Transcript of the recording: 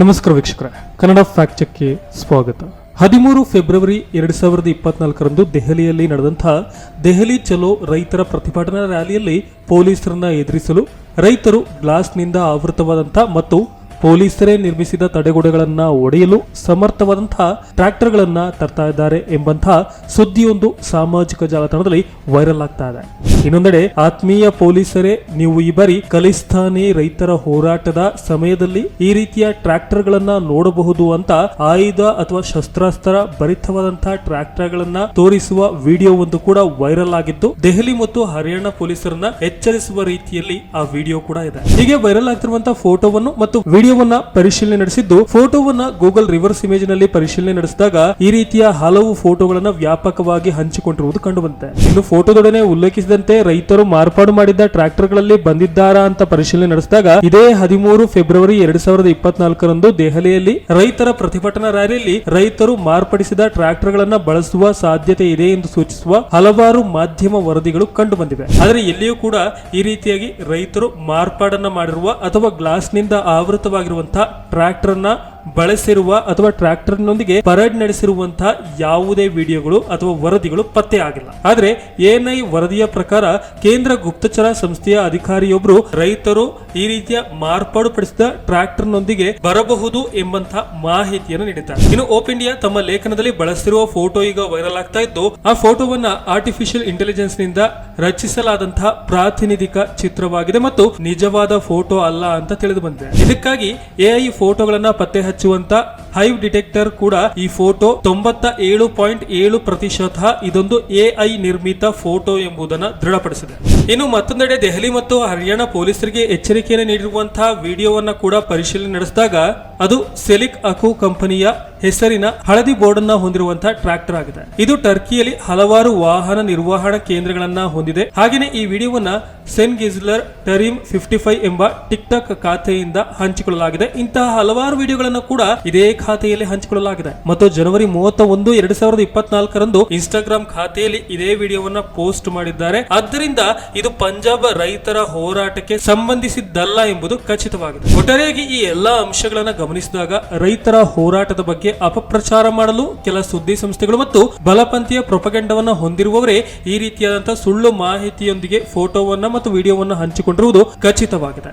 ನಮಸ್ಕಾರ ವೀಕ್ಷಕರೇ, ಕನ್ನಡ ಫ್ಯಾಕ್ಟ್ ಚೆಕ್ಗೆ ಸ್ವಾಗತ. ಹದಿಮೂರು ಫೆಬ್ರವರಿ ಎರಡು ಸಾವಿರದ ಇಪ್ಪತ್ನಾಲ್ಕರಂದು ದೆಹಲಿಯಲ್ಲಿ ನಡೆದಂತಹ ದೆಹಲಿ ಚಲೋ ರೈತರ ಪ್ರತಿಭಟನಾ ರ್ಯಾಲಿಯಲ್ಲಿ ಪೊಲೀಸರನ್ನ ಎದುರಿಸಲು ರೈತರು ಗ್ಲಾಸ್ನಿಂದ ಆವೃತವಾದಂಥ ಮತ್ತು ಪೊಲೀಸರೇ ನಿರ್ಮಿಸಿದ ತಡೆಗೋಡೆಗಳನ್ನ ಒಡೆಯಲು ಸಮರ್ಥವಾದಂತಹ ಟ್ರ್ಯಾಕ್ಟರ್ಗಳನ್ನ ತರ್ತಾ ಇದ್ದಾರೆ ಎಂಬಂತಹ ಸುದ್ದಿಯೊಂದು ಸಾಮಾಜಿಕ ಜಾಲತಾಣದಲ್ಲಿ ವೈರಲ್ ಆಗ್ತಾ ಇದೆ. ಇನ್ನೊಂದೆಡೆ ಆತ್ಮೀಯ ಪೊಲೀಸರೇ, ನೀವು ಈ ಬಾರಿ ಖಲಿಸ್ತಾನಿ ರೈತರ ಹೋರಾಟದ ಸಮಯದಲ್ಲಿ ಈ ರೀತಿಯ ಟ್ರ್ಯಾಕ್ಟರ್ಗಳನ್ನ ನೋಡಬಹುದು ಅಂತ ಆಯುಧ ಅಥವಾ ಶಸ್ತ್ರಾಸ್ತ್ರ ಭರಿತವಾದಂತಹ ಟ್ರ್ಯಾಕ್ಟರ್ಗಳನ್ನ ತೋರಿಸುವ ವಿಡಿಯೋ ಒಂದು ಕೂಡ ವೈರಲ್ ಆಗಿದ್ದು, ದೆಹಲಿ ಮತ್ತು ಹರಿಯಾಣ ಪೊಲೀಸರನ್ನ ಎಚ್ಚರಿಸುವ ರೀತಿಯಲ್ಲಿ ಆ ವಿಡಿಯೋ ಕೂಡ ಇದೆ. ಹೀಗೆ ವೈರಲ್ ಆಗ್ತಿರುವಂತಹ ಫೋಟೋವನ್ನು ಮತ್ತು ವಿಡಿಯೋವನ್ನ ಪರಿಶೀಲನೆ ನಡೆಸಿದ್ದು, ಫೋಟೋವನ್ನ ಗೂಗಲ್ ರಿವರ್ಸ್ ಇಮೇಜ್ನಲ್ಲಿ ಪರಿಶೀಲನೆ ನಡೆಸಿದಾಗ ಈ ರೀತಿಯ ಹಲವು ಫೋಟೋಗಳನ್ನ ವ್ಯಾಪಕವಾಗಿ ಹಂಚಿಕೊಂಡಿರುವುದು ಕಂಡು ಬಂದಿದೆ ಇನ್ನು ಫೋಟೋದೊಡನೆ ಉಲ್ಲೇಖಿಸಿದಂತೆ ರೈತರು ಮಾರ್ಪಾಡು ಮಾಡಿದ್ದ ಟ್ರಾಕ್ಟರ್ಗಳಲ್ಲಿ ಬಂದಿದ್ದಾರಾ ಅಂತ ಪರಿಶೀಲನೆ ನಡೆಸಿದಾಗ, ಇದೇ ಹದಿಮೂರು ಫೆಬ್ರವರಿ ಎರಡ್ ಸಾವಿರದ ಇಪ್ಪತ್ನಾಲ್ಕರಂದು ದೆಹಲಿಯಲ್ಲಿ ರೈತರ ಪ್ರತಿಭಟನಾ ರ್ಯಾಲಿಯಲ್ಲಿ ರೈತರು ಮಾರ್ಪಡಿಸಿದ ಟ್ರಾಕ್ಟರ್ ಗಳನ್ನ ಬಳಸುವ ಸಾಧ್ಯತೆ ಇದೆ ಎಂದು ಸೂಚಿಸುವ ಹಲವಾರು ಮಾಧ್ಯಮ ವರದಿಗಳು ಕಂಡು ಬಂದಿವೆ ಆದರೆ ಎಲ್ಲಿಯೂ ಕೂಡ ಈ ರೀತಿಯಾಗಿ ರೈತರು ಮಾರ್ಪಾಡನ್ನ ಮಾಡಿರುವ ಅಥವಾ ಗ್ಲಾಸ್ನಿಂದ ಆವೃತವಾಗಿರುವಂತಹ ಟ್ರ್ಯಾಕ್ಟರ್ ಅನ್ನ ಬಳಸಿರುವ ಅಥವಾ ಟ್ರ್ಯಾಕ್ಟರ್ನೊಂದಿಗೆ ಪರೇಡ್ ನಡೆಸಿರುವಂತಹ ಯಾವುದೇ ವಿಡಿಯೋಗಳು ಅಥವಾ ವರದಿಗಳು ಪತ್ತೆ ಆಗಿಲ್ಲ. ಆದ್ರೆ ಎನ್ಐ ವರದಿಯ ಪ್ರಕಾರ ಕೇಂದ್ರ ಗುಪ್ತಚರ ಸಂಸ್ಥೆಯ ಅಧಿಕಾರಿಯೊಬ್ಬರು ರೈತರು ಈ ರೀತಿಯ ಮಾರ್ಪಾಡುಪಡಿಸಿದ ಟ್ರ್ಯಾಕ್ಟರ್ನೊಂದಿಗೆ ಬರಬಹುದು ಎಂಬಂತಹ ಮಾಹಿತಿಯನ್ನು ನೀಡಿದ್ದಾರೆ. ಇನ್ನು ಓಪ್ ಇಂಡಿಯಾ ತಮ್ಮ ಲೇಖನದಲ್ಲಿ ಬಳಸಿರುವ ಫೋಟೋ ಈಗ ವೈರಲ್ ಆಗ್ತಾ ಇದ್ದು, ಆ ಫೋಟೋವನ್ನ ಆರ್ಟಿಫಿಷಿಯಲ್ ಇಂಟೆಲಿಜೆನ್ಸ್ನಿಂದ ರಚಿಸಲಾದಂತಹ ಪ್ರಾತಿನಿಧಿಕ ಚಿತ್ರವಾಗಿದೆ ಮತ್ತು ನಿಜವಾದ ಫೋಟೋ ಅಲ್ಲ ಅಂತ ತಿಳಿದು ಬಂದಿದೆ. ಇದಕ್ಕಾಗಿ ಎಐ ಫೋಟೋಗಳನ್ನ ಪತ್ತೆ ಹಚ್ಚುವಂತ ಹೈವ್ ಡಿಟೆಕ್ಟರ್ ಕೂಡ ಈ ಫೋಟೋ ತೊಂಬತ್ತ ಏಳು ಪಾಯಿಂಟ್ ಏಳು ಪ್ರತಿಶತ ಇದೊಂದು ಎಐ ನಿರ್ಮಿತ ಫೋಟೋ ಎಂಬುದನ್ನು ದೃಢಪಡಿಸಿದೆ. ಇನ್ನು ಮತ್ತೊಂದೆಡೆ ದೆಹಲಿ ಮತ್ತು ಹರಿಯಾಣ ಪೊಲೀಸರಿಗೆ ಎಚ್ಚರಿಕೆಯನ್ನು ನೀಡಿರುವಂತಹ ವಿಡಿಯೋವನ್ನ ಕೂಡ ಪರಿಶೀಲನೆ ನಡೆಸಿದಾಗ ಅದು ಸೆಲಿಕ್ ಅಕು ಕಂಪನಿಯ ಹೆಸರಿನ ಹಳದಿ ಬೋರ್ಡ್ ಅನ್ನ ಹೊಂದಿರುವಂತಹ ಟ್ರ್ಯಾಕ್ಟರ್ ಆಗಿದೆ. ಇದು ಟರ್ಕಿಯಲ್ಲಿ ಹಲವಾರು ವಾಹನ ನಿರ್ವಹಣಾ ಕೇಂದ್ರಗಳನ್ನ ಹೊಂದಿದೆ. ಹಾಗೆಯೇ ಈ ವಿಡಿಯೋವನ್ನ ಸೆನ್ ಗಿಜ್ಲರ್ ಟರಿಮ್ ಫಿಫ್ಟಿ ಫೈವ್ ಎಂಬ ಟಿಕ್ ಟಾಕ್ ಖಾತೆಯಿಂದ ಹಂಚಿಕೊಳ್ಳಲಾಗಿದೆ. ಇಂತಹ ಹಲವಾರು ವಿಡಿಯೋಗಳನ್ನು ಕೂಡ ಇದೇ ಖಾತೆಯಲ್ಲಿ ಹಂಚಿಕೊಳ್ಳಲಾಗಿದೆ. ಮತ್ತು ಜನವರಿ ಮೂವತ್ತ ಒಂದು ಎರಡ್ ಸಾವಿರದ ಇಪ್ಪತ್ನಾಲ್ಕರಂದು ಇನ್ಸ್ಟಾಗ್ರಾಮ್ ಖಾತೆಯಲ್ಲಿ ಇದೇ ವಿಡಿಯೋವನ್ನ ಪೋಸ್ಟ್ ಮಾಡಿದ್ದಾರೆ. ಆದ್ದರಿಂದ ಇದು ಪಂಜಾಬ್ ರೈತರ ಹೋರಾಟಕ್ಕೆ ಸಂಬಂಧಿಸಿದ್ದಲ್ಲ ಎಂಬುದು ಖಚಿತವಾಗಿದೆ. ಒಟ್ಟಾರೆಯಾಗಿ ಈ ಎಲ್ಲಾ ಅಂಶಗಳನ್ನ ಗಮನಿಸಿದಾಗ ರೈತರ ಹೋರಾಟದ ಬಗ್ಗೆ ಅಪಪ್ರಚಾರ ಮಾಡಲು ಕೆಲ ಸುದ್ದಿ ಸಂಸ್ಥೆಗಳು ಮತ್ತು ಬಲಪಂಥೀಯ ಪ್ರೊಪಗೆಂಡವನ್ನ ಹೊಂದಿರುವವರೇ ಈ ರೀತಿಯಾದಂತಹ ಸುಳ್ಳು ಮಾಹಿತಿಯೊಂದಿಗೆ ಫೋಟೋವನ್ನ ಮತ್ತು ವಿಡಿಯೋವನ್ನ ಹಂಚಿಕೊಂಡಿರುವುದು ಖಚಿತವಾಗಿದೆ.